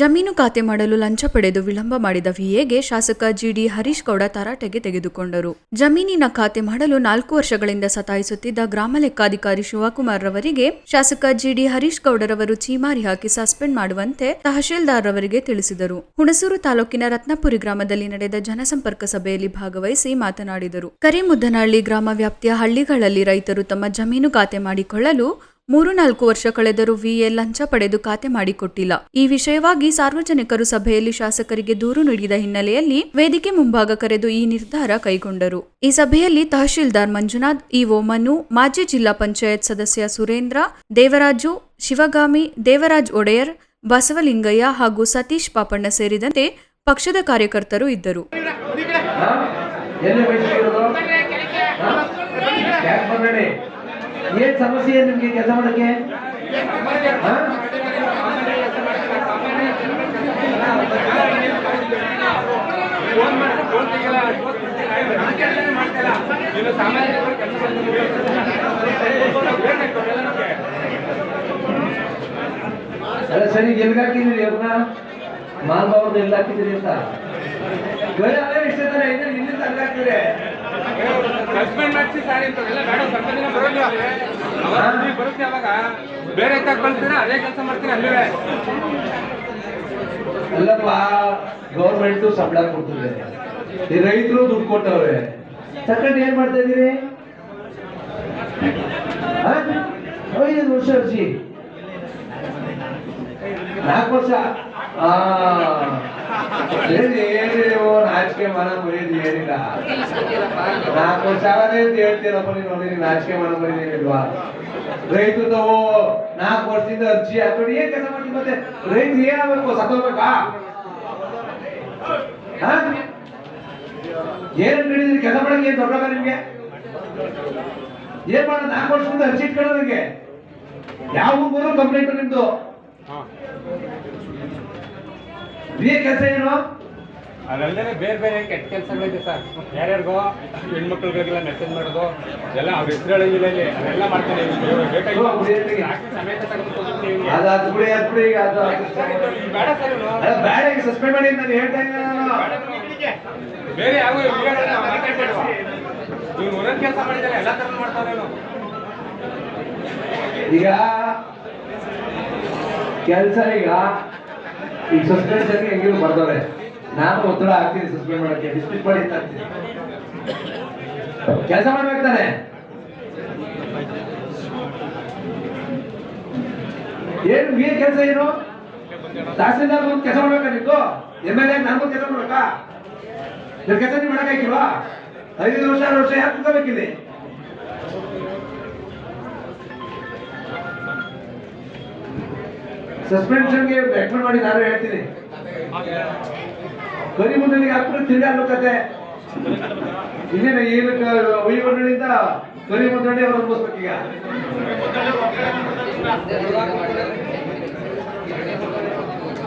ಜಮೀನು ಖಾತೆ ಮಾಡಲು ಲಂಚ ಪಡೆದು ವಿಳಂಬ ಮಾಡಿದ ವಿಎಗೆ ಶಾಸಕ ಜಿಡಿ ಹರೀಶ್ ಗೌಡ ತರಾಟೆಗೆ ತೆಗೆದುಕೊಂಡರು. ಜಮೀನಿನ ಖಾತೆ ಮಾಡಲು ನಾಲ್ಕು ವರ್ಷಗಳಿಂದ ಸತಾಯಿಸುತ್ತಿದ್ದ ಗ್ರಾಮ ಲೆಕ್ಕಾಧಿಕಾರಿ ಶಿವಕುಮಾರ್ ರವರಿಗೆ ಶಾಸಕ ಜಿಡಿ ಹರೀಶ್ ಗೌಡರವರು ಚೀಮಾರಿ ಹಾಕಿ ಸಸ್ಪೆಂಡ್ ಮಾಡುವಂತೆ ತಹಶೀಲ್ದಾರ್ ರವರಿಗೆ ತಿಳಿಸಿದರು. ಹುಣಸೂರು ತಾಲೂಕಿನ ರತ್ನಪುರಿ ಗ್ರಾಮದಲ್ಲಿ ನಡೆದ ಜನಸಂಪರ್ಕ ಸಭೆಯಲ್ಲಿ ಭಾಗವಹಿಸಿ ಮಾತನಾಡಿದರು. ಕರಿಮುದ್ದನಹಳ್ಳಿ ಗ್ರಾಮ ವ್ಯಾಪ್ತಿಯ ಹಳ್ಳಿಗಳಲ್ಲಿ ರೈತರು ತಮ್ಮ ಜಮೀನು ಖಾತೆ ಮಾಡಿಕೊಳ್ಳಲು ಮೂರು ನಾಲ್ಕು ವರ್ಷ ಕಳೆದರೂ ವಿಎ ಲಂಚ ಪಡೆದು ಖಾತೆ ಮಾಡಿಕೊಟ್ಟಿಲ್ಲ. ಈ ವಿಷಯವಾಗಿ ಸಾರ್ವಜನಿಕರು ಸಭೆಯಲ್ಲಿ ಶಾಸಕರಿಗೆ ದೂರು ನೀಡಿದ ಹಿನ್ನೆಲೆಯಲ್ಲಿ ವೇದಿಕೆ ಮುಂಭಾಗ ಕರೆದು ಈ ನಿರ್ಧಾರ ಕೈಗೊಂಡರು. ಈ ಸಭೆಯಲ್ಲಿ ತಹಶೀಲ್ದಾರ್ ಮಂಜುನಾಥ್, ಇಒ ಮನು, ಮಾಜಿ ಜಿಲ್ಲಾ ಪಂಚಾಯತ್ ಸದಸ್ಯ ಸುರೇಂದ್ರ, ದೇವರಾಜು, ಶಿವಗಾಮಿ, ದೇವರಾಜ್ ಒಡೆಯರ್, ಬಸವಲಿಂಗಯ್ಯ ಹಾಗೂ ಸತೀಶ್ ಪಾಪಣ್ಣ ಸೇರಿದಂತೆ ಪಕ್ಷದ ಕಾರ್ಯಕರ್ತರು ಇದ್ದರು. ಏನ್ ಸಮಸ್ಯೆ ನಿಮ್ಗೆ ಕೆಲಸ ಮಾಡಕ್ಕೆ? ಅಲ್ಲ ಸರಿ ಎಲ್ಗಾಕಿದ್ರಿ ಅವ್ರನ್ನ? ಮಾಲ್ಬಾವ್ರನ್ನ ಎಲ್ಲಿ ಹಾಕಿದಿರಿ ಅಂತ ಗಯ ಅದೇ ಇಷ್ಟ ತಾನೆ ಇದ್ರೆ ಇಲ್ಲಿಂದ ಅಲ್ಲಿ ಸಸ್ಪೆಂಡ್ ಮಾಡಿಸಿ ಸಾರಿ ಅಂತ ಎಲ್ಲ ಬೇಡ ಸ್ವಲ್ಪ ದಿನ ಬರೋಲ್ಲ ಅವಾಗ ಬರುತ್ತೆ ಅವಾಗ. ಬೇರೆ ತಕ್ ಕಳ್ತೀರಾ ಅದೇ ಕೆಲಸ ಮಾಡ್ತೀರಾ ಅಲ್ಲಿವೆ ಅಲ್ಲಪ್ಪ ಗೌರ್ಮೆಂಟ್ ಸಂಬಳ ಕೊಡ್ತದೆ. ಈ ರೈತರು ದುಡ್ಡು ಕೊಟ್ಟವ್ರೆ. ತಕೊಂಡ್ ಏನ್ ಮಾಡ್ತಾ ಇದೀರಿ? ಐದು ವರ್ಷ ಅರ್ಜಿ. ನಾಲ್ಕು ವರ್ಷ. ಓ ನಾಚಿಕೆ ಮನ ಮುರಿಯೋದು ಏನಿಲ್ಲ ನಾಲ್ಕು ವರ್ಷ ಆಗದೆ ಅಂತ ಹೇಳ್ತೀರಪ್ಪ ನೀನು, ನೋಡಿ ನಾಚಿಕೆ ಮನ ಮುರಿಯೋದು ರೈತರು ರೈತ ತಾವು ನಾಲ್ಕು ವರ್ಷದಿಂದ ಅರ್ಜಿ ಹಾಕೊಂಡು ಏನ್ ಕೆಲಸ ಮಾಡ್ತೀವಿ ಮತ್ತೆ? ರೈತರು ಏನಾಗಬೇಕು? ಸತ್ತೋಗ್ಬೇಕಾ? ಏನ್ ನಡೀದ್ರಿ ಕೆಲಸ ಮಾಡಂಗೆ ಏನ್ ದೊಡ್ಡ ನಿಮ್ಗೆ? ಏನ್ ನಾಲ್ಕು ವರ್ಷದಿಂದ ಅರ್ಜಿ ಇಟ್ಕೊಳ್ಳೋದಕ್ಕೆ ಯಾವ ಊರು ಕಂಪ್ಲೇಂಟ್ ನಿಮ್ದು? ಕೆಲಸ ಏನು? ಅದಲ್ಲದೆ ಬೇರೆ ಬೇರೆ ಕೆಟ್ಟ ಕೆಲಸಗಳಿದೆ ಸರ್. ಯಾರ್ಯಾರಿಗೋ ಹೆಣ್ಮಕ್ಳುಗಳಿಗೆಲ್ಲ ಮೆಸೇಜ್ ಮಾಡೋದು ಎಲ್ಲ ಅವ್ರ ಹೆಸರು ಹೇಳಂಗಿಲ್ಲ ಇಲ್ಲಿ. ಅದೆಲ್ಲ ಮಾಡ್ತಾರೆ ಸಸ್ಪೆಂಡ್ ಮಾಡಿ ನಾನು ಹೇಳ್ತಾ ಬೇರೆ ಯಾವ ವಿಡಿಯೋಗಳನ್ನ ನೀವು ಒಂದೊಂದು ಕೆಲಸ ಮಾಡಿದ್ದಾರೆ ಎಲ್ಲ ತರ ಮಾಡ್ತಾರೆ ಈಗ ಕೆಲಸ ಈಗ ಈಗ ಸಸ್ಪೆನ್ಷನ್ ಹೆಂಗಿರು ಬರ್ದವ್ರೆ. ನಾನು ಒತ್ತಡ ಹಾಕ್ತೀನಿ ಸಸ್ಪೆಂಡ್ ಮಾಡಕ್ಕೆ. ಡಿಸ್ಮಿಸ್ ಮಾಡಿ ಕೆಲಸ ಮಾಡ್ಬೇಕು ತಾನೆ. ಏನು, ಏನ್ ಕೆಲಸ ಏನು? ತಹಸೀಲ್ದಾರ್ ಬಂದು ಕೆಲಸ ಮಾಡ್ಬೇಕಾ ನಿಮ್ದು? ಎಂ ಎಲ್ ಎ ನಾನು ಕೆಲಸ ಮಾಡ್ಬೇಕಾ? ಕೆಲಸ ನೀವು ಮಾಡಕ್ಕಾಗಿಲ್ವಾ ಐದು ವರ್ಷ, ಆರು ವರ್ಷ ಯಾಕೆ ಕುತ್ಕೋಬೇಕಿಲ್ಲಿ ಸಸ್ಪೆನ್ಷನ್ಗೆ ರೆಕಮೆಂಡ್ ಮಾಡಿ ನಾನು ಹೇಳ್ತೀನಿ. ಕರಿ ಮುಂದಲಿಗೆ ಹಾಕ್ಬಿಟ್ಟು ಅನ್ನೋ ಕತೆ ಇನ್ನೇನು ಏನಕ್ಕೆ ವೈ ಮಂಡಳಿಯಿಂದ ಕರಿ ಮುಂದಳಿ ಅವ್ರು